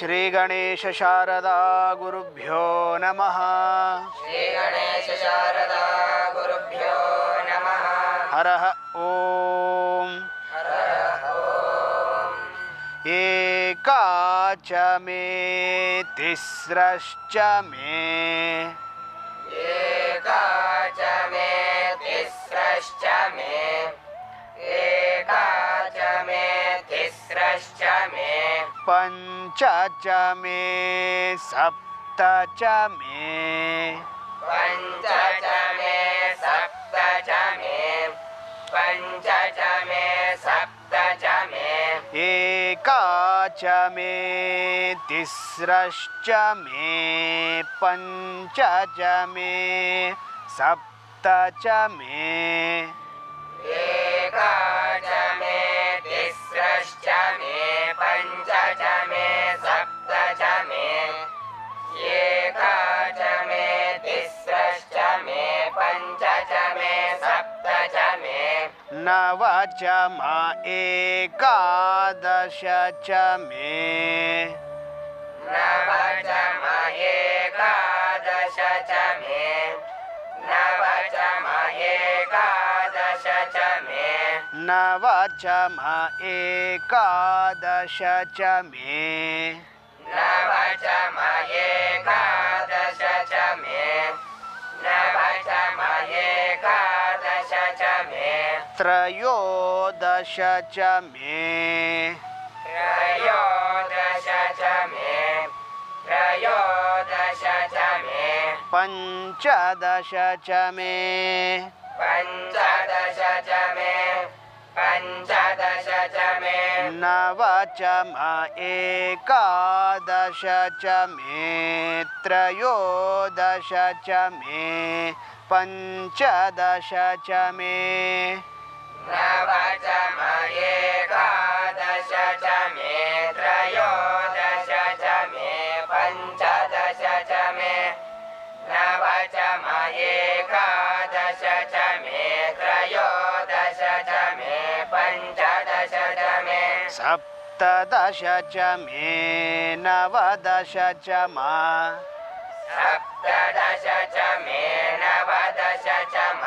श्रीगणेशशारदा गुरुभ्यो नमः। श्रीगणेशशारदा गुरुभ्यो नमः हरः ॐ एका च मे। तिस्रश्च मे एका च मे तिस्रश्च मे। एका तिस्रश्च मे पञ्च च मे सप्त च मे पञ्च च मे सप्त च मे पञ्च च मे सप्त च मे एका च मे तिस्रश्च मे पञ्च च मे सप्त च मे एका च मे नव च म एकादश च मे। नव च म एकादश च मे। नव च म एकादश च मे। नव च म एकादश च मे। नव च म एकादश च मे। नव च म एकादश च मे। त्रयोदश च मे। त्रयोदश च मे। त्रयोदश च मे। पञ्चदश च मे। पञ्चदश च मे पञ्चदश च मे नव च म एकादश च मे त्रयोदश च मे पञ्चदश च मे नव च म एकादश च मे त्रयोदश च मे पञ्चदश च मे नव च म एकादश च सप्तदश च मे नवदश च म। सप्तदश च मे नवदश च म।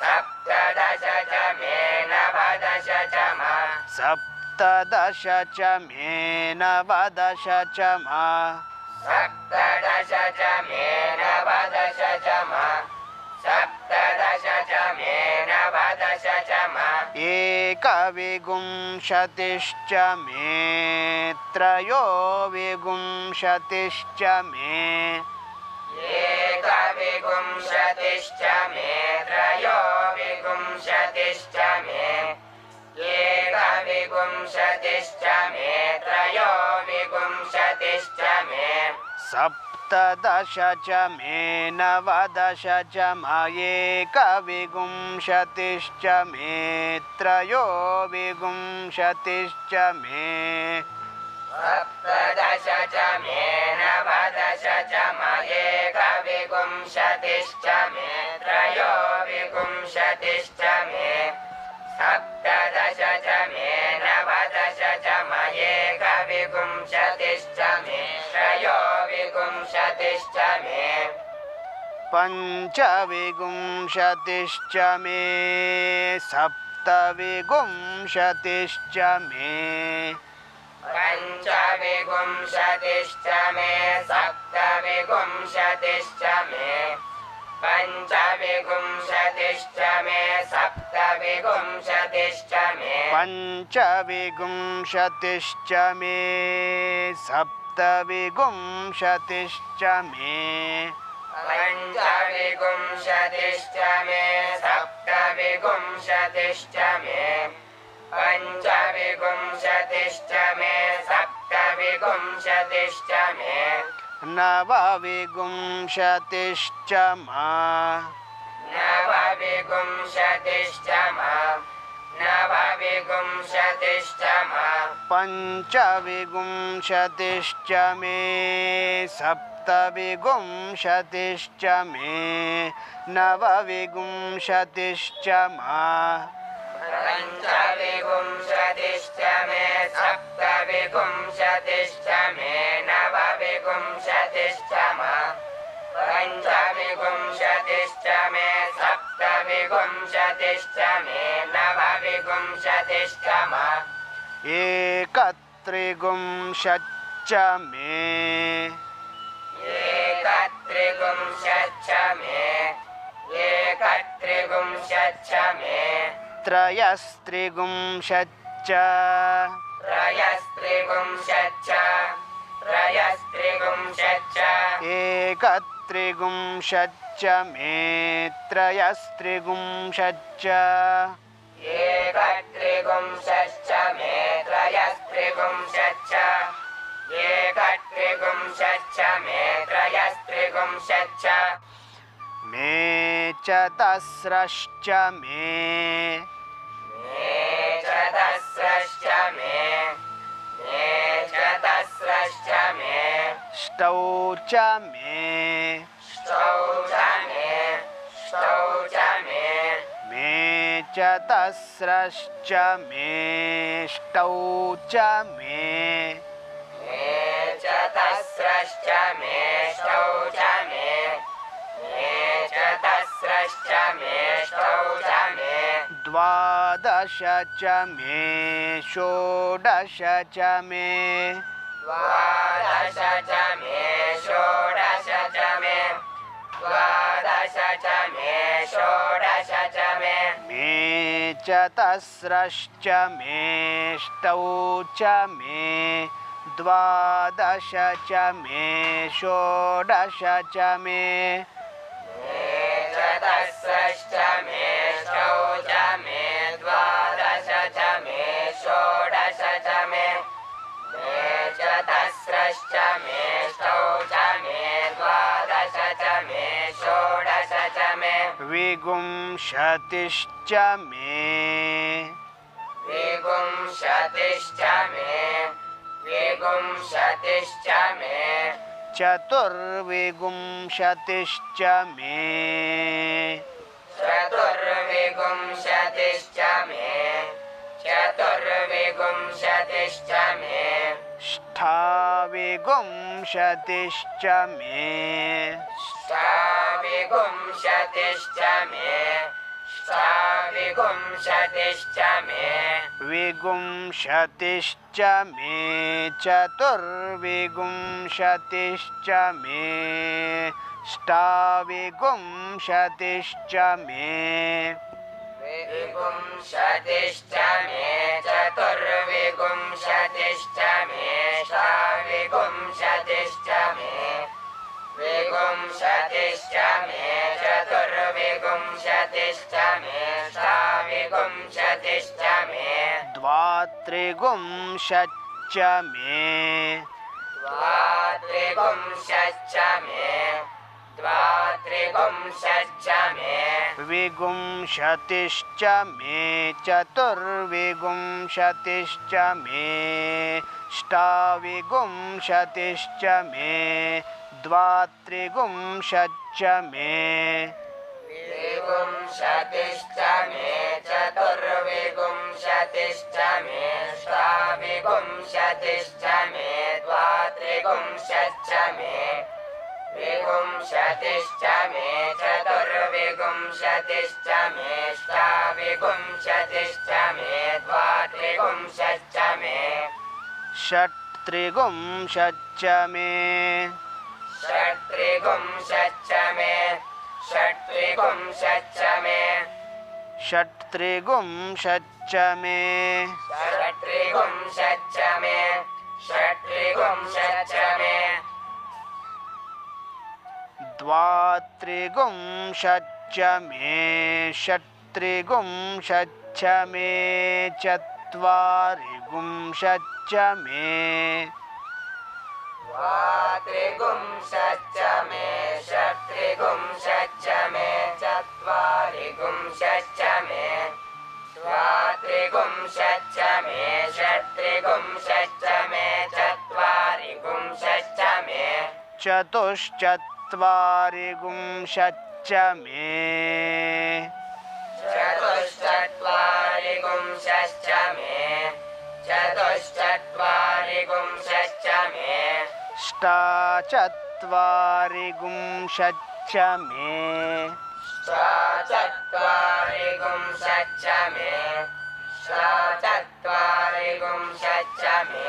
सप्तदश च मे नवदश च म। सप्तदश च मे नवदश च म। सप्तदश च मे नवदश च म। सप्तदश च मे नवदश च म। एकविगुंशतिश्च मे त्रयो वेगुं मे। एकविगुंशतिश्च मे त्रयो वेगुं मे। एकविगुंशतिश्च मे त्रयो वेगुं मे। सप्त सप्तदश च मे नवदश च म एकविंशतिश्च मे त्रयोविंशतिश्च मे। सप्तदश च मे नवदश च म एकविंशतिश्च मे त्रयोविंशतिश्च पञ्चविंशतिश्च मे सप्तविंशतिश्च मे। पञ्चविंशतिश्च मे सप्तविंशतिश्च मे। पञ्चविंशतिश्च मे सप्तविंशतिश्च मे। पञ्चविंशतिश्च मे मे। पञ्चविगुंशतिश्च मे सप्तविगुंशतिश्च मे। पञ्चविगुंशतिश्च मे सप्तविगुंशतिश्च मे। नवविगुंशतिश्च मा। नवविगुंशतिश्च मा। पञ्चविगुंशतिश्च मे सप्तविगुंशतिश्च मे सप्त मा पञ्चविगुंशतिश्च मे सप्तविगुंशतिश्च मे नवविगुंशतिश्च मा पञ्चविगुंशतिश्च मे सप्त सप्तविंशतिश्च मे नवविंशतिश्च मा। एकत्रिगुंशच्च मे। एकत्रिगुंशच्च मे। एकत्रिगुंशच्च मे। त्रयस्त्रिगुंशच्च। त्रयस्त्रिगुंशच्च। त्रयस्त्रिगुंशच्च एकत्रिगुंशच्च मे त्रयस्त्रिगुंशच्च एकत्रिगुंशच्च मे त्रयस्त्रिगुंशच्च एकत्रिगुंशच्च मे त्रयस्त्रिगुंशच्च मे चतस्रश्च मे मे चतस्रश्च मे मे। मे ष्टौ च मे। ष्टौ च मे। च मे मे चतस्रश्च मे ष्टौ च मे। मे चतस्रश्च मे ष्टौ च मे। मे चतस्रश्च मे ष्टौ च मे। द्वादश च मे षोडश च मे। द्वादश च मे षोडश च मे। द्वादश च मे षोडश च मे मे चतस्रश्च मे ष्टौ च मे द्वादश च मे षोडश च मे चतस्रश्च मे ष्टौ च मे द्वादश च मे षोडश च मे चतस्रश्च मे विगुंशतिश्च मे विगुंशतिश्च मे विगुंशतिश्च मे चतुर्विगुंशतिश्च मे चतुर्विगुंशतिश्च मे चतुर्विगुंशतिश्च मे ष्ठाविगुंशतिश्च मे ष्टाविगुंशतिश्च मे ष्टाविगुंशतिश्च मे विगुंशतिश्च मे चतुर्विगुंशतिश्च मे ष्टाविगुंशतिश्च मे तिष्ठे चतुर्वेगु च मे सावेगु चेष्ठ मे वेगु मे चतुर्वेगुं मे सावेगुं चा मे द्वात्रे गुं शचमे द्वातृगुं द्वात्रिगुंशच्च मे। विगुंशतिश्च मे चतुर्विगुंशतिश्च मे ष्टाविगुंशतिश्च मे द्वात्रिगुंशच्च मे। विगुंशतिश्च मे चतुर्विगुंशतिश्च मे ष्टाविगुंशतिश्च मे द्वात्रिगुंशच्च मे। विगुंशतिश्च मे चतुर्विगुंशतिश्च मे ष्टाविगुंशतिश्च मे द्वात्रिगुंशच्च मे। षट्त्रिगुंशच्च मे। षट्त्रिगुंशच्च मे। षट्त्रिगुंशच्च मे। षट्त्रिगुंशच्च मे। षट्त्रिगुंशच्च मे। षट्त्रिगुंशच्च मे। द्वात्रिगुंशच्च मे षट्त्रिगुंशच्च मे चत्वारिगुंशच्च मे। द्वात्रिगुंशच्च मे षट्त्रिगुंशच्च मे चत्वारिगुंशच्च मे। मे षट्त्रिगुंशच्च मे चत्वारिगुंशच्च मे। चतुश्चत्वारिगुंशच्च मे। चतुश्चत्वारिगुंशच्च मे। मे। ष्टाचत्वारिगुंशच्च चत्वारिगुंशच्च मे। चत्वारिगुंशच्च मे। चत्वारिगुंशच्च मे।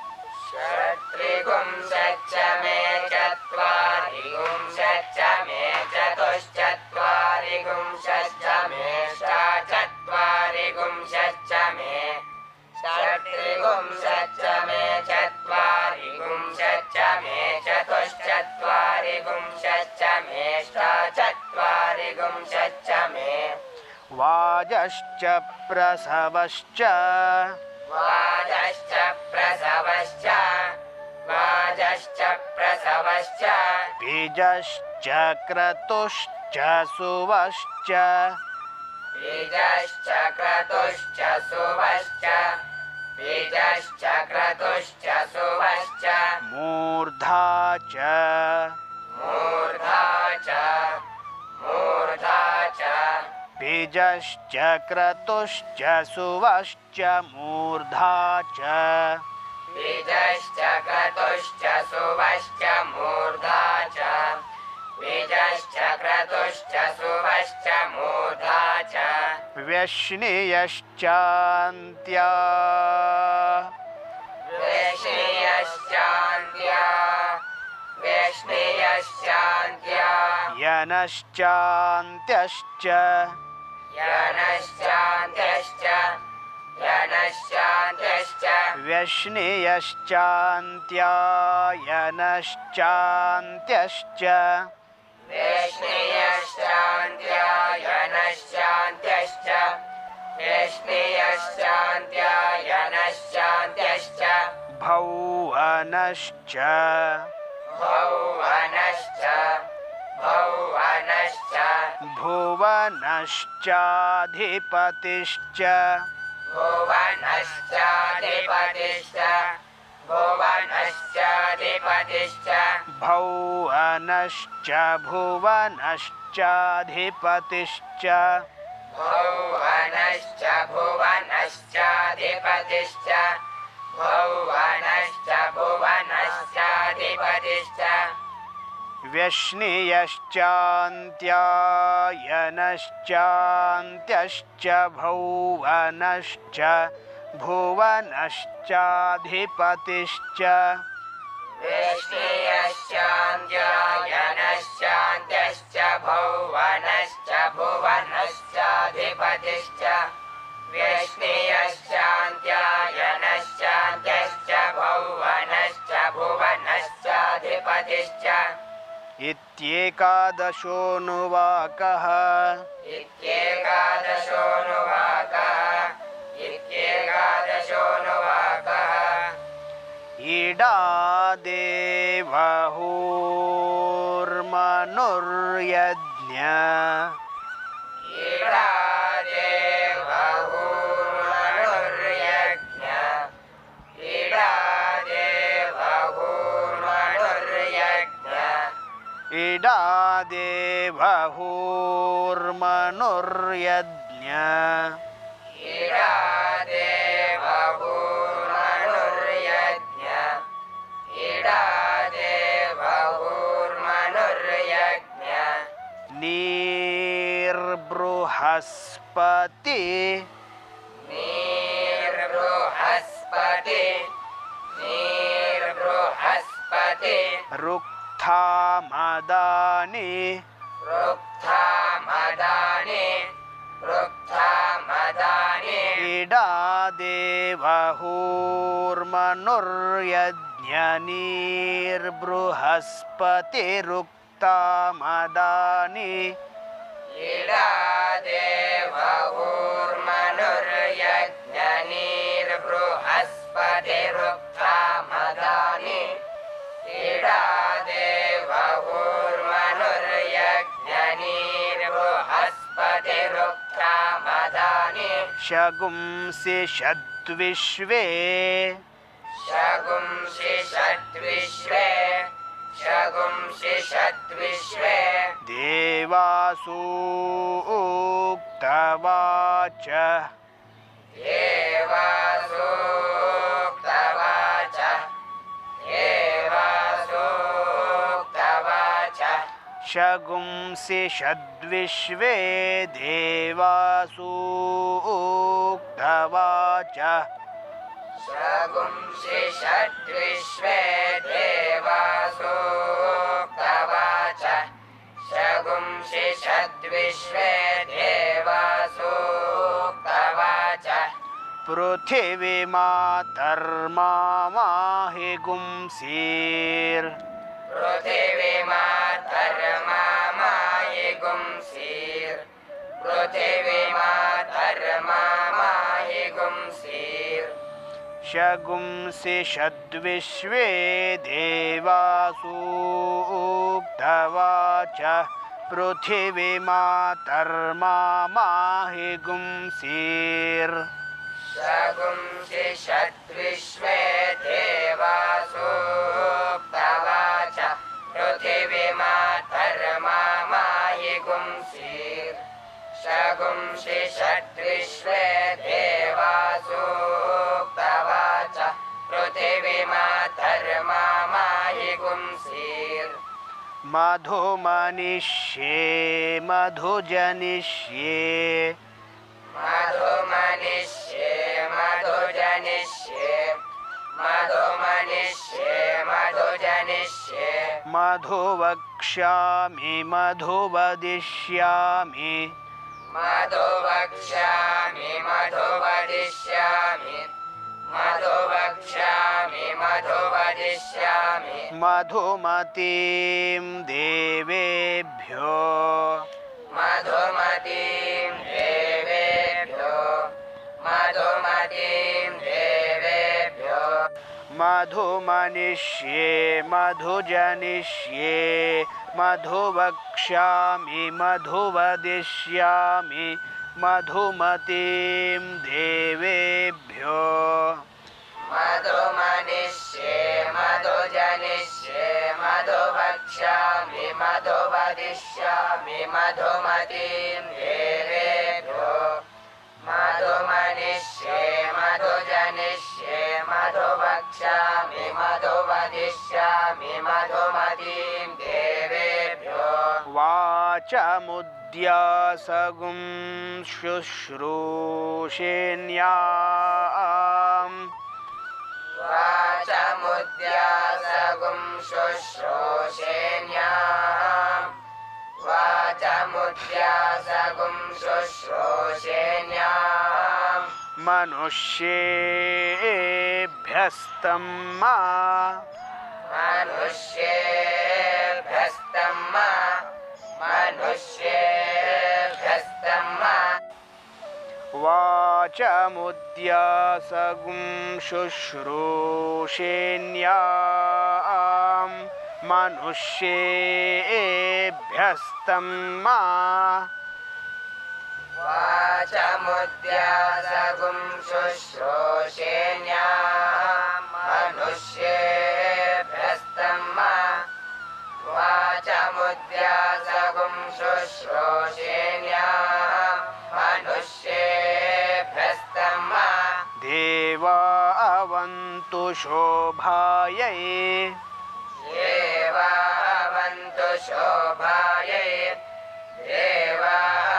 षट्त्रिगुंशच्च मे चत्वारिगुंशच्च मे चतुश्चत्वारिगुंशच्च मे षट्चत्वारिगुंशच्च मे षट्त्रिगुंशच्च मे चत्वारिगुंशच्च मे चतुश्चत्वारिगुंशच्च मे षट्चत्वारिगुंशच्च मे वाजश्च प्रसवश्च वाजश्च प्रसवश्च वाजश्च प्रसवश्च। बीजश्च क्रतुश्च सुवश्च। बीजश्च क्रतुश्च सुवश्च। बीजश्च क्रतुश्च सुवश्च। मूर्धा च। मूर्धा च मूर्धा च। बीजश्च क्रतुश्च सुवश्च मूर्धा च। बीजश्च क्रतुश्च सुवश्च मूर्धा च। बीजश्च क्रतुश्च सुवश्च मूर्धा च। व्यश्नियश्चान्त्या वैष्णेयश्चान्त्या वैष्णेयश्चान्त्या यनश्चान्त्यश्च। यनश्चान्त्यश्च। यात्य व्यश्नेयश्चान्त्यायनश्चा॒न्त्यश्च व्यश्नश्चा॒त्यायनश्चान्त्यश्च भौवनश्च। भौवनश्च। भौवनश्च। भुवनश्चाधिपतिश्च। भुवनश्चाधिपतिश्च भुवनश्चाधिपतिश्च भौवनश्च भुवनश्चाधिपतिश्च भुवनश्च भुवनश्चाधिपतिश्च भुवनश्च भुवनश्चाधिपतिश्च व्यश्नियश्चान्त्यायनश्चान्त्यश्च भौवनश्च भुवनश्चाधिपतिश्च। वैष्णेयश्चान्त्यायनश्चान्त्यश्च भुवनश्च भुवनश्चाधिपतिश्च। वैष्णेयश्चान्त्यायनश्चान्त्यश्च भुवनश्च भुवनश्चाधिपतिश्च इत्येकादशोऽनुवाकः एकादशोऽनुवाकः एकादशोऽनुवाकः बहुर्मनुर्यज्ञ इडा देवाहुर्मनुर्यज्ञ इडा देवाहुर्मनुर्यज्ञ निर्बृहस्पति। निर्बृहस्पति रुक्षा मदानि रुक्षा मदानि क्रीडादेवूर्मनुज्ञ मदानि क्रीडादेवाहूर्मनुज्ञ निर्बृहस्पतिर् गुं शगुंसि षद्विश्वे शगुंसि षद्विश्वे शगुंसि षद्विश्वे षट् देवासु उक्तवाच। देवासु शगुंसि षद्विश्वे देवासूक्तवाच शगुंसि षड्विश्वे देवासूक्तवाच शगुंसि षड्विश्वे देवासूक्तवाच पृथिवीमातर्माहि गुंसीर्। पृथिवीमातर्मामायि शगुंसि षद्विश्वे देवासूक्तवाच पृथिवीमातर्माहि गुंसीर्। शगुंसि शगुंसि षड्विश्वे देवासूक्तवाच पृथिवीमातर्मामायि गुंसीर् मधुमनिष्ये मधुजनिष्ये। मधुमनिष्ये मधुजनिष्ये। मधुमनिष्ये मधुजनिष्ये मधुवक्ष्यामि मधुवदिष्यामि मधुवक्ष्यामि मधुवदिष्यामि मधुवक्ष्यामि मधुवदिष्यामि मधुमतीं देवेभ्यो मधुमतीं देवेभ्यो मधुमतीं मधुमनिष्ये मधुजनिष्ये मधुवक्ष्यामि मधुवदिष्यामि मधुमतीं देवेभ्यो। मधुमनिष्ये मधुजनिष्ये मधुवक्ष्यामि मधुवदिष्यामि मधुमतीं देवेभ्यो। मधुमनिष्ये मधुजनिष्ये मधुवक्ष्यामि मधुवदिष्यामि मधुमतीं देवेभ्यो। वाचमुद्यासगुं शुश्रूषेण्याम्। वाचमुद्यासगुं शुश्रूषेण्याम्। वाचमुद्यासगुं शुश्रूषेण्याम्। मनुष्येभ्यस्तं मा। मनुष्येभ्यस्तं मा। मनुष्येभ्यस्तं मा। वाचमुद्यासगुं शुश्रूषेण्याम्। मनुष्येभ्यस्तं मा। वाचमुद्यासगुं मनुष्येभ्यस्तं मनुष्येभ्यस्तं देवावन्तु शोभायै देवावन्तु शोभायै देवावन्तु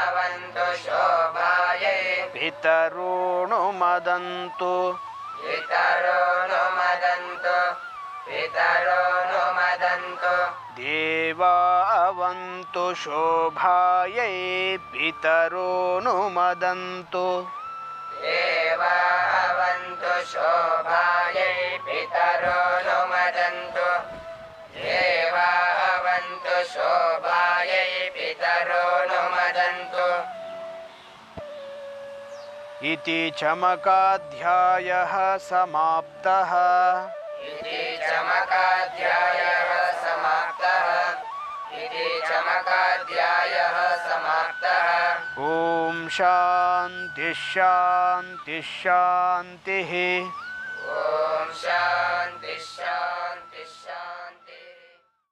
शोभायै पितॄणुमदन्तु पितरो नु मदन्तु पितरो नु मदन्तु देवावन्तु शोभायै पितॄणुमदन्तु देवावन्तु शोभायै पितरो नु मदन्तु देवावन्तु शोभायै इति चमकाध्यायः समाप्तः। इति चमकाध्यायः समाप्तः। इति चम षष्ठात्मकाध्यायः समाप्तः। ॐ शान्ति शान्ति शान्तिः। ॐ शान्ति शान्ति।